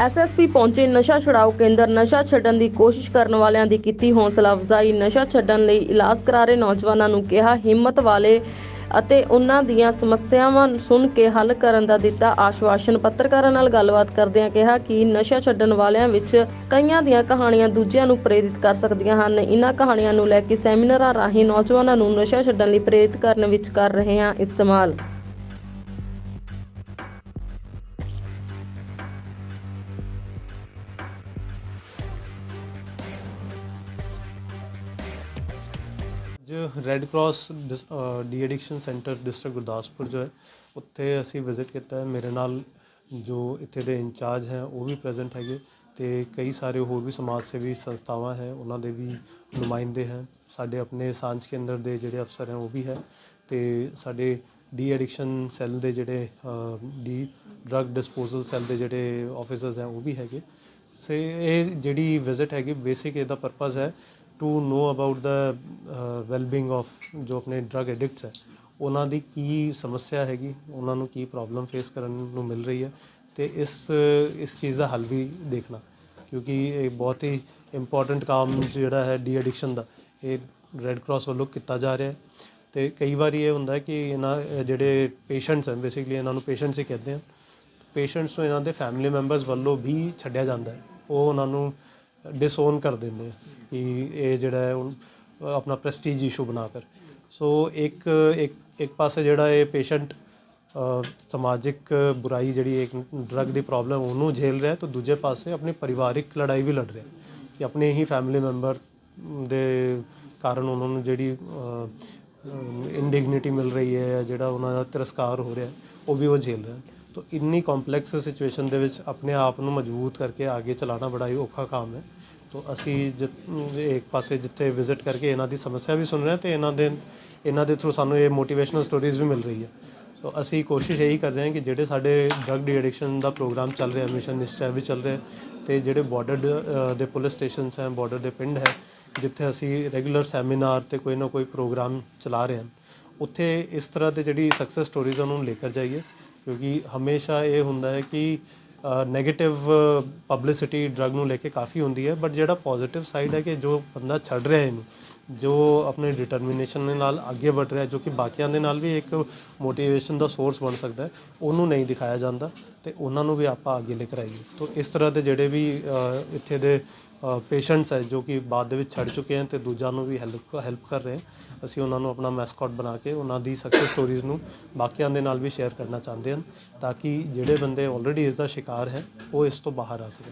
SSP ਪਹੁੰਚੇ ਨਸ਼ਾ ਛੁਡਾਓ ਕੇਂਦਰ, ਨਸ਼ਾ ਛੱਡਣ ਦੀ ਕੋਸ਼ਿਸ਼ ਕਰਨ ਵਾਲਿਆਂ ਦੀ ਕੀਤੀ ਹੌਸਲਾ ਅਫਜ਼ਾਈ। ਨਸ਼ਾ ਛੱਡਣ ਲਈ ਇਲਾਜ ਕਰਾ ਰਹੇ ਨੌਜਵਾਨਾਂ ਨੂੰ ਕਿਹਾ, ਹਿੰਮਤ ਵਾਲੇ ਅਤੇ ਉਹਨਾਂ ਦੀਆਂ ਸਮੱਸਿਆਵਾਂ ਸੁਣ ਕੇ ਹੱਲ ਕਰਨ ਦਾ ਦਿੱਤਾ ਆਸ਼ਵਾਸਨ। ਪੱਤਰਕਾਰਾਂ ਨਾਲ ਗੱਲਬਾਤ ਕਰਦਿਆਂ ਕਿਹਾ ਕਿ ਨਸ਼ਾ ਛੱਡਣ ਵਾਲਿਆਂ ਵਿੱਚ ਕਈਆਂ ਦੀਆਂ ਕਹਾਣੀਆਂ ਦੂਜਿਆਂ ਨੂੰ ਪ੍ਰੇਰਿਤ ਕਰ ਸਕਦੀਆਂ ਹਨ। ਇਹਨਾਂ ਕਹਾਣੀਆਂ ਨੂੰ ਲੈ ਕੇ ਸੈਮੀਨਾਰਾਂ ਰਾਹੀਂ ਨੌਜਵਾਨਾਂ ਨੂੰ ਨਸ਼ਾ ਛੱਡਣ ਲਈ ਪ੍ਰੇਰਿਤ ਕਰਨ ਵਿੱਚ ਕਰ ਰਹੇ ਹਾਂ ਇਸਤੇਮਾਲ। ਅੱਜ red cross de addiction centre district Gurdaspur ਜੋ ਹੈ, ਉੱਥੇ ਅਸੀਂ ਵਿਜ਼ਿਟ ਕੀਤਾ ਹੈ। ਮੇਰੇ ਨਾਲ ਜੋ ਇੱਥੇ ਦੇ ਇੰਚਾਰਜ ਹੈ, ਉਹ ਵੀ ਪ੍ਰੈਜ਼ੈਂਟ ਹੈਗੇ ਤੇ ਕਈ ਸਾਰੇ ਹੋਰ ਵੀ ਸਮਾਜ ਸੇਵੀ ਸੰਸਥਾਵਾਂ ਹੈ, ਉਹਨਾਂ ਦੇ ਵੀ ਨੁਮਾਇੰਦੇ ਹੈ। ਸਾਡੇ ਆਪਣੇ ਸਾਂਝ ਕੇਂਦਰ ਦੇ ਜਿਹੜੇ ਅਫਸਰ ਹੈ, ਉਹ ਵੀ ਹੈ ਤੇ ਸਾਡੇ ਡੀ ਐਡਿਕਸ਼ਨ ਸੈੱਲ ਦੇ ਜਿਹੜੇ ਡੀ ਡਰੱਗ ਡਿਸਪੋਜ਼ਲ ਸੈੱਲ ਦੇ ਜਿਹੜੇ ਆਫੀਸਰਸ ਹੈ, ਉਹ ਵੀ ਹੈਗੇ। ਸੇ, ਇਹ ਜਿਹੜੀ ਵਿਜ਼ਿਟ ਹੈਗੀ ਬੇਸਿਕ ਇਹਦਾ ਪਰਪਸ ਹੈ to know about the wellbeing of ਜੋ ਆਪਣੇ ਡਰੱਗ ਐਡਿਕਟਸ ਹੈ ਉਹਨਾਂ ਦੀ ਕੀ ਸਮੱਸਿਆ ਹੈਗੀ ਉਹਨਾਂ ਨੂੰ ਕੀ ਪ੍ਰੋਬਲਮ ਫੇਸ ਕਰਨ ਨੂੰ ਮਿਲ ਰਹੀ ਹੈ ਤੇ ਇਸ ਇਸ ਚੀਜ਼ ਦਾ ਹੱਲ ਵੀ ਦੇਖਣਾ ਕਿਉਂਕਿ ਇਹ ਬਹੁਤ ਹੀ ਇੰਪੋਰਟੈਂਟ ਕੰਮ ਜਿਹੜਾ ਹੈ ਡੀ ਐਡਿਕਸ਼ਨ ਦਾ ਇਹ ਰੈੱਡ ਕਰਾਸ ਵੱਲੋਂ ਕੀਤਾ ਜਾ ਰਿਹਾ ਹੈ ਤੇ ਕਈ ਵਾਰੀ ਇਹ ਹੁੰਦਾ ਕਿ ਇਹਨਾਂ ਜਿਹੜੇ ਪੇਸ਼ੈਂਟਸ ਹਨ ਬੇਸਿਕਲੀ ਇਹਨਾਂ ਨੂੰ ਪੇਸ਼ੈਂਟਸ ਹੀ ਕਹਿੰਦੇ ਆ ਪੇਸ਼ੈਂਟਸ ਨੂੰ ਇਹਨਾਂ ਦੇ ਫੈਮਿਲੀ ਮੈਂਬਰਸ ਵੱਲੋਂ ਵੀ ਛੱਡਿਆ ਜਾਂਦਾ ਹੈ ਉਹ ਉਹਨਾਂ ਨੂੰ ਡਿਸਓਨ ਕਰ ਦਿੰਦੇ ਆ ਕਿ ਇਹ ਜਿਹੜਾ ਹੈ ਉਹ ਆਪਣਾ ਪ੍ਰੈਸਟੀਜ ਇਸ਼ੂ ਬਣਾ ਕਰ ਸੋ ਇੱਕ ਇੱਕ ਇੱਕ ਪਾਸੇ ਜਿਹੜਾ ਇਹ ਪੇਸ਼ੈਂਟ ਸਮਾਜਿਕ ਬੁਰਾਈ ਜਿਹੜੀ ਇੱਕ ਡਰੱਗ ਦੀ ਪ੍ਰੋਬਲਮ ਉਹਨੂੰ ਝੇਲ ਰਿਹਾ ਹੈ ਤਾਂ ਦੂਜੇ ਪਾਸੇ ਆਪਣੀ ਪਰਿਵਾਰਿਕ ਲੜਾਈ ਵੀ ਲੜ ਰਿਹਾ। ਕਿ ਆਪਣੇ ਹੀ ਫੈਮਿਲੀ ਮੈਂਬਰ ਦੇ ਕਾਰਨ ਉਹਨਾਂ ਨੂੰ ਜਿਹੜੀ ਇਨਡਿਗਨਿਟੀ ਮਿਲ ਰਹੀ ਹੈ ਜਿਹੜਾ ਉਹਨਾਂ ਦਾ ਤਿਰਸਕਾਰ ਹੋ ਰਿਹਾ, ਉਹ ਵੀ ਉਹ ਝੇਲ ਰਿਹਾ। ਤਾਂ ਇੰਨੀ ਕੰਪਲੈਕਸ ਸਿਚੁਏਸ਼ਨ ਦੇ ਵਿੱਚ ਆਪਣੇ ਆਪ ਨੂੰ ਮਜ਼ਬੂਤ ਕਰਕੇ ਅੱਗੇ ਚਲਾਉਣਾ ਬੜਾ ਹੀ ਔਖਾ ਕੰਮ ਹੈ। ਤਾਂ ਅਸੀਂ ਜਿ- ਇੱਕ ਪਾਸੇ ਜਿੱਥੇ ਵਿਜ਼ਿਟ ਕਰਕੇ ਇਹਨਾਂ ਦੀ ਸਮੱਸਿਆ ਵੀ ਸੁਣ ਰਹੇ ਹਾਂ ਤੇ ਇਹਨਾਂ ਦੇ ਇਹਨਾਂ ਦੇ ਥਰੂ ਸਾਨੂੰ ਇਹ ਮੋਟੀਵੇਸ਼ਨਲ ਸਟੋਰੀਜ਼ ਵੀ ਮਿਲ ਰਹੀ ਹੈ। ਸੋ ਅਸੀਂ ਕੋਸ਼ਿਸ਼ ਇਹੀ ਕਰ ਰਹੇ ਹਾਂ ਕਿ ਜਿਹੜੇ ਸਾਡੇ ਡਰੱਗ ਡੀ ਐਡਿਕਸ਼ਨ ਦਾ ਪ੍ਰੋਗਰਾਮ ਚੱਲ ਰਿਹਾ ਮਿਸ਼ਨ ਨਿਸ਼ਚੈ ਵੀ ਚੱਲ ਰਿਹਾ ਤੇ ਜਿਹੜੇ ਬਾਰਡਰ ਦੇ ਪੁਲਿਸ ਸਟੇਸ਼ਨਸ ਹੈ ਬਾਰਡਰ ਦੇ ਪਿੰਡ ਹੈ, ਜਿੱਥੇ ਅਸੀਂ ਰੈਗੂਲਰ ਸੈਮੀਨਾਰ ਤੇ ਕੋਈ ਨਾ ਕੋਈ ਪ੍ਰੋਗਰਾਮ ਚਲਾ ਰਹੇ ਹਾਂ, ਉੱਥੇ ਇਸ ਤਰ੍ਹਾਂ ਦੇ ਜਿਹੜੀ ਸਕਸੈਸ ਸਟੋਰੀਜ਼ ਉਹਨਾਂ ਨੂੰ ਲੈ ਕੇ ਜਾਈਏ। ਕਿਉਂਕਿ ਹਮੇਸ਼ਾ ਇਹ ਹੁੰਦਾ ਹੈ ਕਿ 네ਗੇਟਿਵ ਪਬਲਿਸਿਟੀ ਡਰੱਗ ਨੂੰ ਲੈ ਕੇ ਕਾਫੀ ਹੁੰਦੀ ਹੈ ਬਟ ਜਿਹੜਾ ਪੋਜ਼ਿਟਿਵ ਸਾਈਡ ਹੈ ਕਿ ਜੋ ਬੰਦਾ ਛੱਡ ਰਿਹਾ ਇਹਨੂੰ ਜੋ ਆਪਣੇ ਡਿਟਰਮੀਨੇਸ਼ਨ ਦੇ ਨਾਲ ਅੱਗੇ ਵੱਧ ਰਿਹਾ, ਜੋ ਕਿ ਬਾਕੀਆਂ ਦੇ ਨਾਲ ਵੀ ਇੱਕ ਮੋਟੀਵੇਸ਼ਨ ਦਾ ਸੋਰਸ ਬਣ ਸਕਦਾ ਹੈ, ਉਹਨੂੰ ਨਹੀਂ ਦਿਖਾਇਆ ਜਾਂਦਾ ਤੇ ਉਹਨਾਂ ਨੂੰ ਵੀ ਆਪਾਂ ਅੱਗੇ ਲੈ ਕੇ ਆਈਏ। ਤੋਂ ਇਸ ਤਰ੍ਹਾਂ ਦੇ ਜਿਹੜੇ ਵੀ ਇੱਥੇ ਦੇ ਪੇਸ਼ੈਂਟਸ ਹੈ, ਜੋ ਕਿ ਬਾਅਦ ਦੇ ਵਿੱਚ ਛੱਡ ਚੁੱਕੇ ਹਨ ਤੇ ਦੂਜਿਆਂ ਨੂੰ ਵੀ ਹੈਲਪ ਹੈਲਪ ਕਰ ਰਹੇ ਹਾਂ ਅਸੀਂ ਉਹਨਾਂ ਨੂੰ ਆਪਣਾ ਮੈਸਕਟ ਬਣਾ ਕੇ ਉਹਨਾਂ ਦੀ ਸਕਸੈਸ ਸਟੋਰੀਜ਼ ਨੂੰ ਬਾਕੀਆਂ ਦੇ ਨਾਲ ਵੀ ਸ਼ੇਅਰ ਕਰਨਾ ਚਾਹੁੰਦੇ ਹਨ, ਤਾਂ ਕਿ ਜਿਹੜੇ ਬੰਦੇ ਆਲਰੇਡੀ ਇਸ ਦਾ ਸ਼ਿਕਾਰ ਹੈ, ਉਹ ਇਸ ਤੋਂ ਬਾਹਰ ਆ ਸਕਣ।